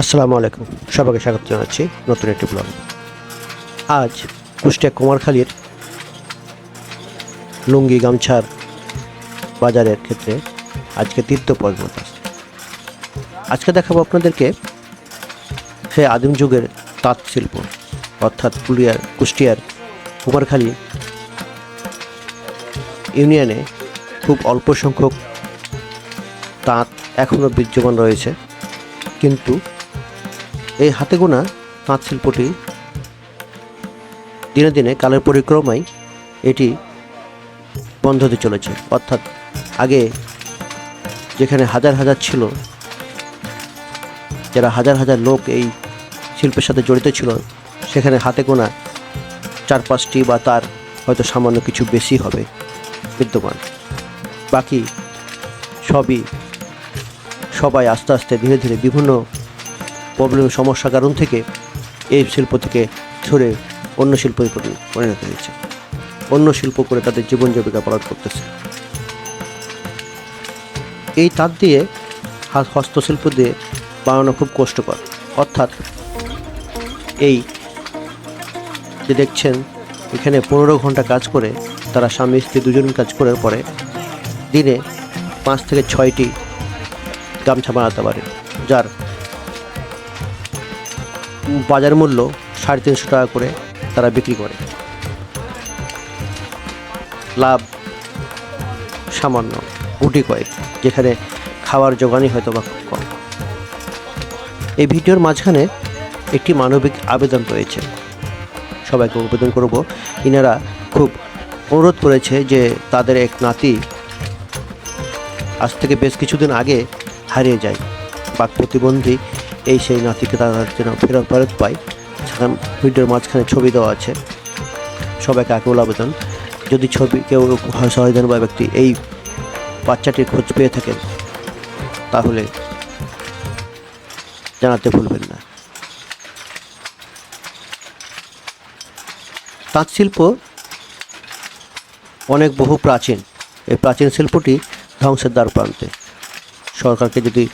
আসসালামু আলাইকুম। সবাইকে স্বাগত জানাচ্ছি নতুন একটি ব্লগ আজ কুষ্টিয়া কুমারখালীর লুঙ্গি গামছার বাজারের ক্ষেত্রে আজকে তীর্থ পর্ব আজকে দেখাবো আপনাদেরকে সে আদিম যুগের তাঁত শিল্প, অর্থাৎ পুরুলিয়ার, কুষ্টিয়ার কুমারখালী ইউনিয়নে খুব অল্প সংখ্যক তাঁত এখনও বিদ্যমান রয়েছে। কিন্তু এই হাতে গোনা তাঁত শিল্পটি দিনে দিনে কালের পরিক্রমায় এটি বন্ধ হতে চলেছে। অর্থাৎ আগে যেখানে হাজার হাজার ছিল, যারা হাজার হাজার লোক এই শিল্পের সাথে জড়িত ছিল, সেখানে হাতে গোনা চার পাঁচটি বা তার হয়তো সামান্য কিছু বেশি হবে বিদ্যমান। বাকি সবই, সবাই আস্তে আস্তে ধীরে ধীরে বিভিন্ন প্রবলেম সমস্যার কারণ থেকে এই শিল্প থেকে সরে অন্য শিল্পে পরিণত হয়েছে। অন্য শিল্প করে তাদের জীবন জীবিকা পালন করতেছে। এই তাঁত দিয়ে হস্তশিল্প দিয়ে বানানো খুব কষ্টকর। অর্থাৎ এই যে দেখছেন, এখানে পনেরো ঘণ্টা কাজ করে তারা স্বামী স্ত্রী দুজন কাজ করার পরে। দিনে পাঁচ থেকে ছয়টি গামছা বানাতে পারে, যার বাজার মূল্য সাড়ে তিনশো টাকা করে তারা বিক্রি করে। লাভ সামান্য গুটি কয়েক, যেখানে খাওয়ার জোগানই হয়তো বা কম। এই ভিডিওর মাঝখানে একটি মানবিক আবেদন রয়েছে। সবাইকে আবেদন করব। ইনারা খুব অনুরোধ করেছে যে তাদের এক নাতি আজ থেকে বেশ কিছুদিন আগে হারিয়ে যায়। বাক প্রতিবন্ধী এই সেই নাতিকে তারা যেন ফেরত ফেরত পায়। সেখানে ভিডিওর মাঝখানে ছবি দেওয়া আছে। সবাইকে আকুল আবেদন। যদি ছবি কেউ সহায়দান বা ব্যক্তি এই বাচ্চাটির খোঁজ পেয়ে থাকেন, তাহলে জানাতে ভুলবেন না। তাঁত শিল্প অনেক বহু প্রাচীন। এই প্রাচীন শিল্পটি ধ্বংসের দ্বার প্রান্তে। সরকারকে যদি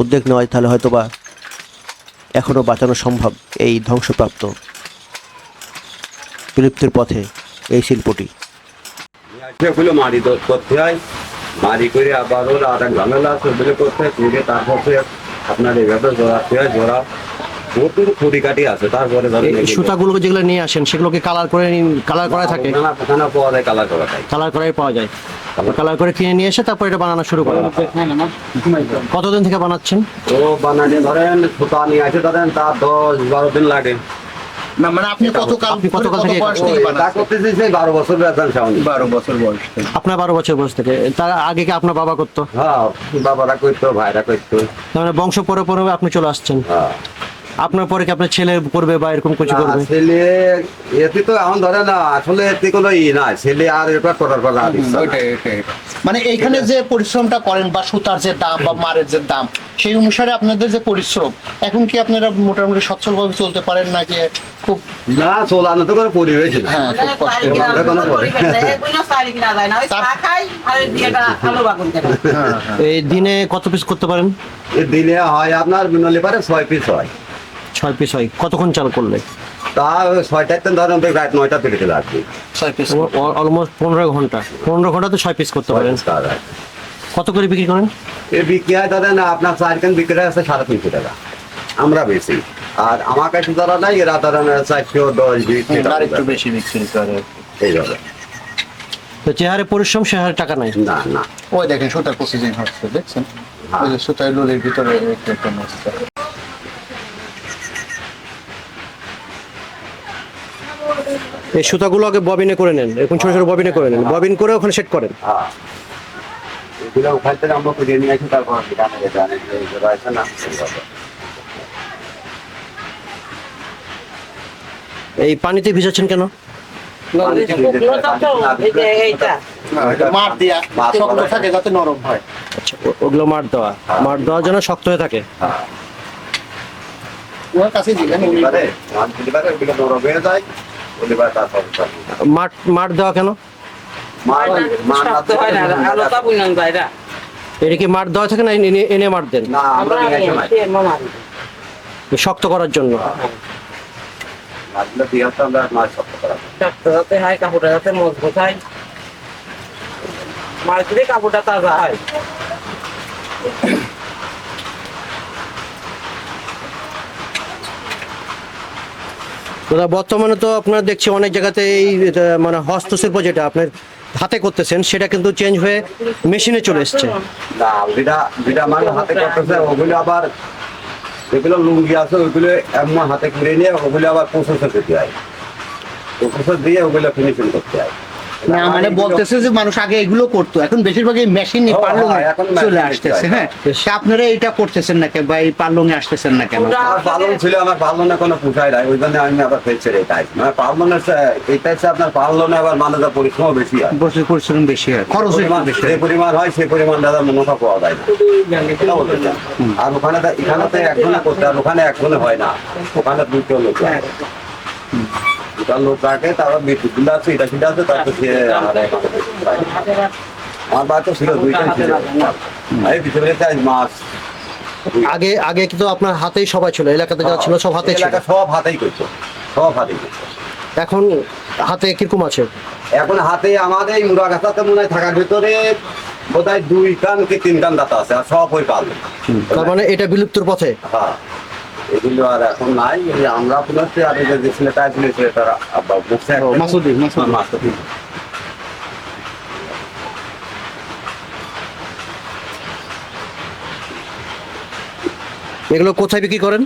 উদ্যোগ নেওয়া হয়, তাহলে হয়তো বা এখনও বাঁচানো সম্ভব এই ধ্বংসপ্রাপ্ত বিলুপ্তির পথে এই শিল্পটি। মারি করতে হয়। মারি করে আবার ওরা আধা ঝামেলা সেগুলো করতে হয়। করে তারপরে আপনার এইভাবে জোড়াতে হয় জোড়া। প্রচুর খুঁটিকাটি আছে তারপরে সুতাগুলো যেগুলো নিয়ে আসেন সেগুলোকে কালার করে কালার করা থাকে? ওখানে পাওয়া যায় কালার করা কালার করাই পাওয়া যায়। কালার করে কিনে নিয়ে এসে তারপর এটা বানানো শুরু করেন কতদিন থেকে বানাচ্ছেন? তো বানানে ধরেন সুতা নিয়ে আসে ধরেন তার দশ বারো দিন লাগে। না মানে আপনি কতকাল আপনি কতকাল কত থেকে- তা বানাচ্ছেন? করতেছি সেই বারো বছর বেতন সাউনি বারো বছর বয়স থেকে। আপনার বারো বছর বয়স থেকে। তার আগে কি আপনার বাবা করতো? হ্যাঁ বাবারা করতো ভাইরা করতো। মানে বংশ পরে পরে আপনি চলে আসছেন। হ্যাঁ। আপনার পরে কি আপনার ছেলে করবে বা এরকম কিছু করবে? ছেলে এতে তো এখন ধরে না আসলে এতে কোনো ই না ছেলে আর এরপর করার ওইটাই মানে এইখানে যে পরিশ্রমটা করেন বা সুতার যে দাম বা মারের যে দাম সেই অনুসারে আপনাদের যে পরিশ্রম এখন কি আপনারা মোটামুটি সচ্ছলভাবে চলতে পারেন না যে খুব না চলানো তো করে পরিবেশ না। হ্যাঁ খুব কষ্ট। হ্যাঁ হ্যাঁ এই দিনে কত পিস করতে পারেন? দিনে হয় আপনার বিনলে পারে ছয় পিস হয়। ছয় পিস হয় কতক্ষণ চাল করলে? তা ওই ছয়টাতে ধরেন রাত নয়টা থেকে চলে আসবে। ছয় পিস অলমোস্ট পনেরো ঘণ্টা। পনেরো ঘণ্টা তো ছয় পিস করতে পারেন। কত করে বিক্রি করেন? এ বিক্রি হয় ধরেন আপনার চার কেন বিক্রি হয় আছে সাড়ে তিনশো টাকা। আমরা বেশি। আর আমার কাছে যারা নাই এরা ধরেন চারশো দশ বিশ আর একটু বেশি বিক্রি করে। এইভাবে। তো চেহারে পরিশ্রম সে হারে টাকা নাই? না না। ওই দেখেন সুতার প্রসেসিং হচ্ছে দেখছেন? ওই যে সুতার লোলের ভিতরে একটু একটা মশলা এই সুতাগুলো আগে ববিনে করে নেন এরকম ছোট ছোট ববিনে করে নেন। ববিন করে ওখানে সেট করেন। হ্যাঁ। এগুলো ওখান থেকে আমরা খুঁজে নিয়ে আসি তারপর দোকানে যেতে আনি যে এগুলো আছে না এই পানিতে ভিজাচ্ছেন কেন? হয়। আচ্ছা ওগুলো মার দেওয়া। মার দেওয়ার জন্য শক্ত হয়ে থাকে। হ্যাঁ। ওর কাছে দিলেন মার দেওয়া কেন? হয় এটা কি মার দেওয়া থাকে না এনে মার দেন। শক্ত করার জন্য। হয়। কাপড়টা যাতে মজবুত হয়। মাছ দিলে কাপড়টা তাজা হয়। দাদা, বর্তমানে তো আপনারা দেখছি অনেক জায়গাতে এই মানে হস্তশিল্প যেটা আপনার হাতে করতেছেন, সেটা কিন্তু চেঞ্জ হয়ে মেশিনে চলে এসছে। না, যেটা যেটা আমার হাতে ওগুলো আবার যেগুলো লুঙ্গি আছে ওইগুলো এমন হাতে করে নিয়ে, ওগুলো আবার প্রসেসে দিতে হয়। প্রসেসে দিয়ে ওগুলো ফিনিশিং করতে হয়। না মানে বলতেছে যে মানুষ আগে এগুলো করতো। এখন বেশিরভাগ এই মেশিন পার্লং হ্যাঁ, চলে আসতেছে হ্যাঁ? তা আপনারা এটা করতেছেন না কেন বা এই পার্লং এ আসতেছেন না কেন? পালন ছিল আমার পালনে কোনো পুষায় নাই ওই জন্য আমি আবার ফেলছি এটাই মানে পালনের এটা হচ্ছে আপনার পালনে আবার মানুষের পরিশ্রম বেশি হয়। বছর পরিশ্রম বেশি হয় খরচ বেশি যে পরিমাণ হয় সেই পরিমাণ দাদা মুনাফা পাওয়া যায় না। আর ওখানে তো- এখানে তো একজনে করতে আর ওখানে একজনে হয় না। ওখানে দুটো লোক লাগে। লোক রাখে তারপর বিদ্যুৎ আছে এটা সেটা আছে তারপর সে আমার বাচ্চা ছিল দুইটাই ছিল। এই পিছনে চাই মাছ। আগে আগে কিন্তু আপনার হাতেই সবাই ছিল এলাকাতে যারা ছিল সব হাতে ছিল। সব হাতেই করতো সব হাতেই করতো। এখন হাতে কীরকম আছে? এখন হাতে আমাদের এই মুড়া মনে হয় থাকার ভিতরে বোধ হয় দুই কান কি তিন কান দাতা আছে আর সব ওই পাল তার মানে এটা বিলুপ্তর পথে? হ্যাঁ। এগুলো আর এখন নাই। আমরা আপনার আর যে ছেলেটা আব্বা মাসুদি, মাসুদি। মাসুদি। এগুলো কোথায় বিক্রি করেন?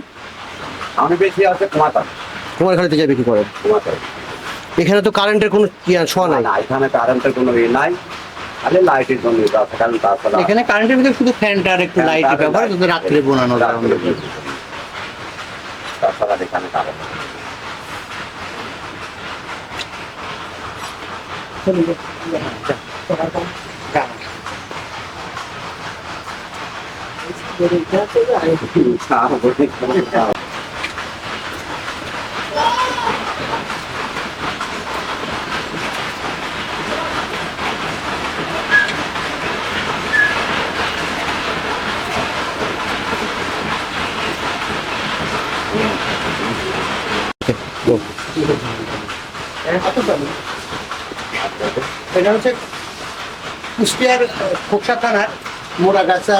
আমি বেশি আছে কুমাতা কুমারখালীতে যাই বিক্রি করেন। কুমাতা এখানে তো কারেন্টের কোনো ছোঁয়া নাই? না এখানে কারেন্টের কোনো ইয়ে নাই। খালি লাইটের জন্য এখানে কারেন্টের ভিতরে শুধু ফ্যানটা আর একটু হ্যাঁ, লাইট ব্যবহার রাত্রে বোনানো যায় এখানে বোনানো। তাছাড়া এখানে কারেন্ট এটা হচ্ছে কুষ্টিয়ার খোকসা থানার মোড়াগাছা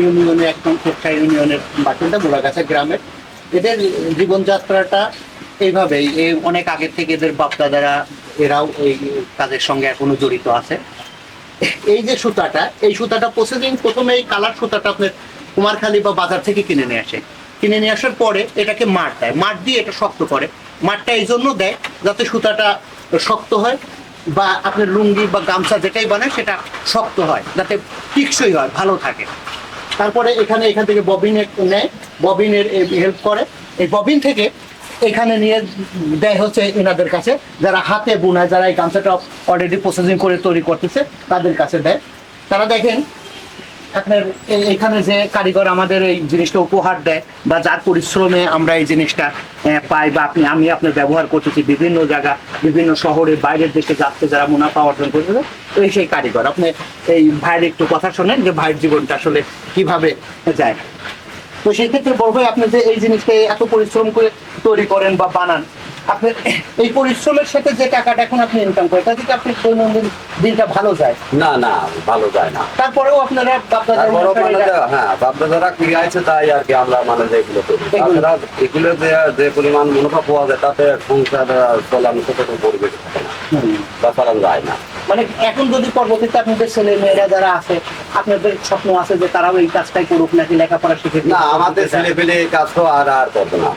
ইউনিয়নে একদম খোকসা ইউনিয়নের বাসিন্দা, মোড়াগাছা গ্রামের। এদের জীবনযাত্রাটা এইভাবেই এই অনেক আগে থেকে এদের বাপদাদারা, এরাও এই কাজের সঙ্গে এখনও জড়িত আছে। এই যে সুতাটা, এই সুতাটা প্রসেসিং প্রথমে এই কালার সুতাটা আপনার কুমারখালী বা বাজার থেকে কিনে নিয়ে আসে। কিনে নিয়ে আসার পরে এটাকে মাঠ দেয়। মাঠ দিয়ে এটা শক্ত করে। মাঠটা এই জন্য দেয় যাতে সুতাটা শক্ত হয় বা আপনার লুঙ্গি বা গামছা যেটাই বানায় সেটা শক্ত হয়, যাতে টিকসই হয়, ভালো থাকে। তারপরে এখানে এখান থেকে ববিনের নেয় ববিনের হেল্প করে। এই ববিন থেকে এখানে নিয়ে দেয় হচ্ছে এনাদের কাছে, যারা হাতে বোনায়, যারা এই গামছাটা অলরেডি প্রসেসিং করে তৈরি করতেছে, তাদের কাছে দেয়। তারা দেখেন আপনার এখানে যে কারিগর আমাদের এই জিনিসটা উপহার দেয় বা যার পরিশ্রমে আমরা এই জিনিসটা পাই বা আপনি আমি আপনার ব্যবহার করতেছি বিভিন্ন জায়গা, বিভিন্ন শহরে, বাইরের দেশে যাচ্ছে যারা মুনাফা অর্জন করতেছে এই সেই কারিগর। আপনি এই ভাইয়ের একটু কথা শোনেন যে ভাইয়ের জীবনটা আসলে কীভাবে যায়। তো সেই ক্ষেত্রে বড় ভাই, আপনি যে এই জিনিসটা এত পরিশ্রম করে তৈরি করেন বা বানান আপনার এই পরিশ্রমের সাথে যে টাকাটা এখন আপনি ইনকাম করেন আপনি দৈনন্দিন দিনটা ভালো যায়? না না ভালো যায় না। তারপরেও আপনারা হ্যাঁ কি আছে তাই আর কি আমরা মানে যে এগুলো করি। এগুলো- এগুলো যে যে পরিমাণ মুনাফা পাওয়া যায় তাতে সংসার চলানো তো কোনো পরিবেশ থাকে না। বা চালানো যায় না। মানে এখন যদি পরবর্তীতে আপনাদের ছেলে মেয়েরা যারা আছে আপনাদের স্বপ্ন আছে যে তারাও এই কাজটাই করুক নাকি লেখাপড়া শিখে না আমাদের ছেলে পেলে এই কাজ তো আর আর করবে না।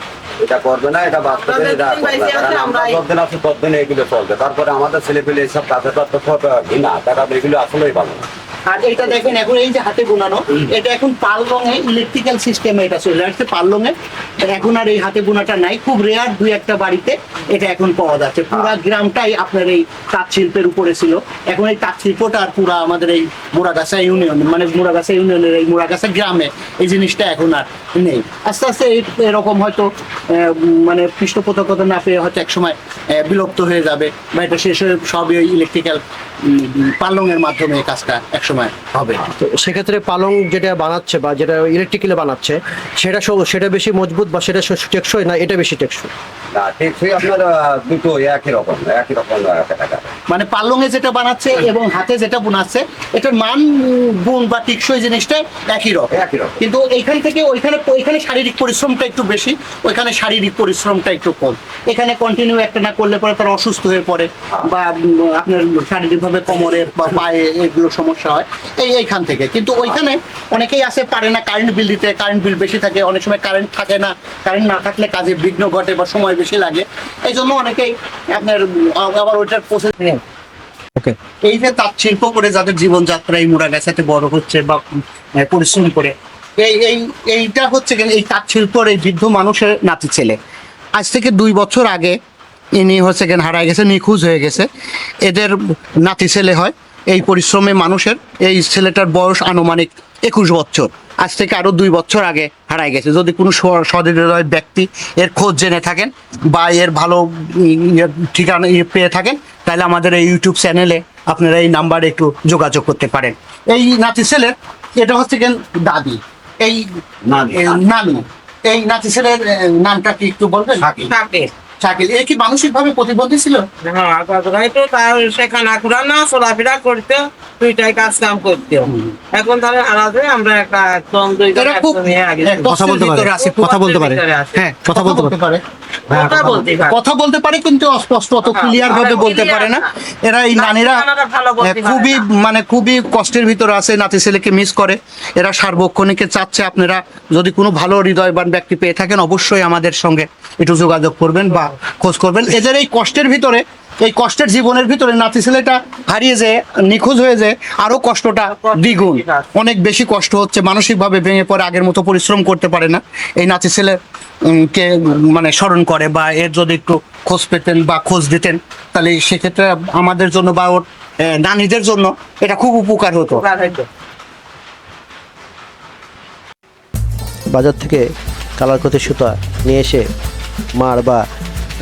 এটা করবে না এটা বাচ্চাদের এটা কারণ আমরা যতদিন আছি ততদিন এগুলো চলবে। তারপরে আমাদের ছেলে পেলে এইসব কাজের তো না? ঘৃণা তারা এগুলো আসলেই ভালো না। আর এটা দেখেন এখন এই যে হাতে বোনানো, এটা এখন পাল রঙে ইলেকট্রিক্যাল সিস্টেমে এটা চলে আসছে পাল এখন আর এই হাতে বোনাটা নাই, খুব রেয়ার দুই একটা বাড়িতে এটা এখন পাওয়া যাচ্ছে। পুরা গ্রামটাই আপনার এই তাঁত শিল্পের উপরে ছিল। এখন এই তাঁত শিল্পটা আর পুরা আমাদের এই মোড়াগাছা ইউনিয়ন মানে মোড়াগাছা ইউনিয়নের এই মোড়াগাছা গ্রামে এই জিনিসটা এখন আর নেই। আস্তে আস্তে এই- এরকম হয়তো মানে পৃষ্ঠপোষকতা না পেয়ে হয়তো একসময় বিলুপ্ত হয়ে যাবে বা এটা শেষ হয়ে সবই ইলেকট্রিক্যাল পালংয়ের মাধ্যমে এই কাজটা একসময় হবে। তো সেক্ষেত্রে পালং যেটা বানাচ্ছে বা যেটা ইলেকট্রিক্যালে বানাচ্ছে সেটা সব- সেটা বেশি মজবুত বা সেটা টেকসই না এটা বেশি টেকসই? না টেকসই আপনার দুটো একই রকম একই রকম মানে পালংয়ে যেটা বানাচ্ছে এবং হাতে যেটা বোনাচ্ছে এটার মান গুণ বা টিকসই জিনিসটা একই রকম। একই রকম। কিন্তু এইখান থেকে ওইখানে ওইখানে শারীরিক পরিশ্রমটা একটু বেশি ওইখানে শারীরিক পরিশ্রমটা একটু কম। এখানে কন্টিনিউ একটা না করলে পরে তারা অসুস্থ হয়ে পড়ে বা আপনার শারীরিকভাবে কোমরে বা পায়ে এগুলো সমস্যা হয়। এই এইখান থেকে। কিন্তু ওইখানে অনেকেই আসে পারে না কারেন্ট বিল দিতে। কারেন্ট বিল বেশি থাকে অনেক সময় কারেন্ট থাকে না। কারেন্ট না থাকলে কাজে বিঘ্ন ঘটে বা সময় বেশি লাগে। এই জন্য অনেকেই আপনার আবার ওইটার প্রসেস ওকে। এই যে তাঁত শিল্প করে যাদের জীবনযাত্রা এই মুড়া গাছাতে বড় হচ্ছে বা পরিশ্রম করে এই এই এইটা হচ্ছে এই তাঁত শিল্পর এই বৃদ্ধ মানুষের নাতি ছেলে। আজ থেকে দুই বছর আগে ইনি হচ্ছে কেন হারায় গেছে নিখোঁজ হয়ে গেছে। এদের নাতি ছেলে হয় এই পরিশ্রমে মানুষের এই ছেলেটার বয়স আনুমানিক একুশ বছর। আজ থেকে আরও দুই বছর আগে হারায় গেছে। যদি কোনো স- সহৃদয় ব্যক্তি এর খোঁজ জেনে থাকেন বা এর ভালো ইয়ে ঠিকানা ইয়ে পেয়ে থাকেন তাহলে আমাদের এই ইউটিউব চ্যানেলে আপনারা এই নাম্বারে একটু যোগাযোগ করতে পারেন। এই নাতি ছেলের এটা হচ্ছে কেন দাদি। এই নানু। এই নাতি ছেলের নামটা কি একটু বলবেন? শাকিল। এ কি মানসিক ভাবে প্রতিবন্ধী ছিল? হ্যাঁ গতকাল তো তার সেখানে ঘুরানো চলাফেরা করতে দুইটাই কাজ কাম করতে। এখন তাহলে আলাদা আমরা একটা একদম ইয়ে বলতে পারে। কথা বলতে পারে। হ্যাঁ কথা বলতে পারে। কথা বলতে পারে। কথা বলতে পারে কিন্তু অস্পষ্ট অত হ্যাঁ, ক্লিয়ার ভাবে বলতে পারে না। না। এরা এই নানিরা খুবই মানে খুবই কষ্টের ভিতরে আছে নাতি ছেলেকে মিস করে। এরা সার্বক্ষণিকে চাচ্ছে আপনারা যদি কোনো ভালো হৃদয়বান ব্যক্তি পেয়ে থাকেন অবশ্যই আমাদের সঙ্গে একটু যোগাযোগ করবেন বা খোঁজ করবেন। এদের এই কষ্টের ভিতরে এই কষ্টের জীবনের ভিতরে নাতি ছেলেটা হারিয়ে যে নিখোঁজ হয়ে যে আরও কষ্টটা দ্বিগুণ। অনেক বেশি কষ্ট হচ্ছে মানসিকভাবে ভেঙে পড়ে আগের মতো পরিশ্রম করতে পারে না। এই নাতি ছেলে কে মানে স্মরণ করে বা এর যদি একটু খোঁজ পেতেন বা খোঁজ দিতেন তাহলে সেক্ষেত্রে আমাদের জন্য বা ওর নানীদের জন্য এটা খুব উপকার হতো। বাজার থেকে কালার সুতা নিয়ে এসে মার বা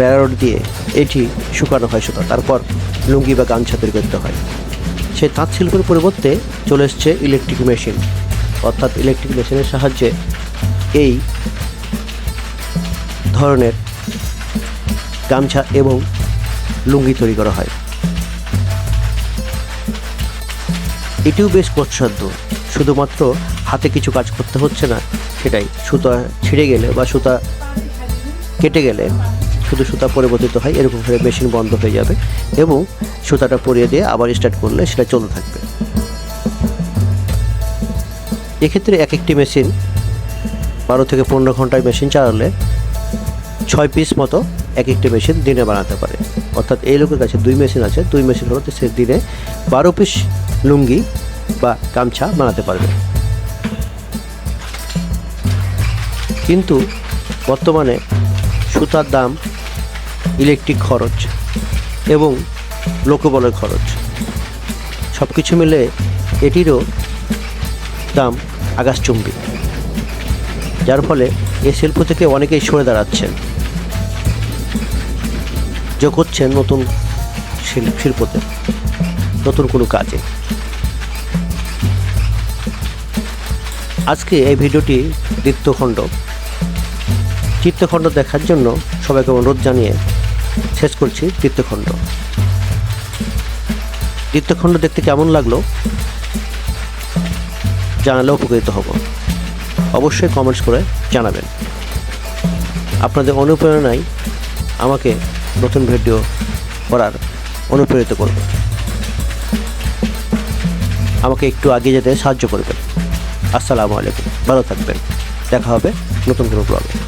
প্যারারোড দিয়ে এটি শুকানো হয় সুতা, তারপর লুঙ্গি বা গামছা তৈরি করতে হয়। সেই তাঁত শিল্পের পরিবর্তে চলে এসছে ইলেকট্রিক মেশিন অর্থাৎ ইলেকট্রিক মেশিনের সাহায্যে এই ধরনের গামছা এবং লুঙ্গি তৈরি করা হয়। এটিও বেশ কষ্টসাধ্য শুধুমাত্র হাতে কিছু কাজ করতে হচ্ছে না, সেটাই। সুতা ছিঁড়ে গেলে বা সুতা কেটে গেলে শুধু সুতা পরিবর্তিত হয়, এরকম করে মেশিন বন্ধ হয়ে যাবে এবং সুতাটা পরিয়ে দিয়ে আবার স্টার্ট করলে সেটা চলতে থাকবে। এক্ষেত্রে এক একটি মেশিন বারো থেকে পনেরো ঘন্টায় মেশিন চালালে ছয় পিস মতো এক একটি মেশিন দিনে বানাতে পারে। অর্থাৎ এই লোকের কাছে দুই মেশিন আছে, দুই মেশিন হলো সে দিনে বারো পিস লুঙ্গি বা গামছা বানাতে পারবে। কিন্তু বর্তমানে সুতার দাম ইলেকট্রিক খরচ এবং লোকবলের খরচ। সব কিছু মিলে এটিরও দাম আকাশচুম্বী। যার ফলে এ শিল্প থেকে অনেকেই সরে দাঁড়াচ্ছেন। যোগ হচ্ছেন নতুন শিল- শিল্পতে, নতুন কোনো কাজে। আজকে এই ভিডিওটি দ্বিতীয়খণ্ড চিত্রখণ্ড দেখার জন্য সবাইকে অনুরোধ জানিয়ে শেষ করছি চিত্রখণ্ড চিত্রখণ্ড দেখতে কেমন লাগল? জানালে উপকৃত হব। অবশ্যই কমেন্টস করে জানাবেন। আপনাদের অনুপ্রেরণায় আমাকে নতুন ভিডিও করার অনুপ্রেরিত করবে। আমাকে একটু এগিয়ে যেতে সাহায্য করবেন। আসসালামু আলাইকুম। ভালো থাকবেন। দেখা হবে নতুন কোনো ব্লগে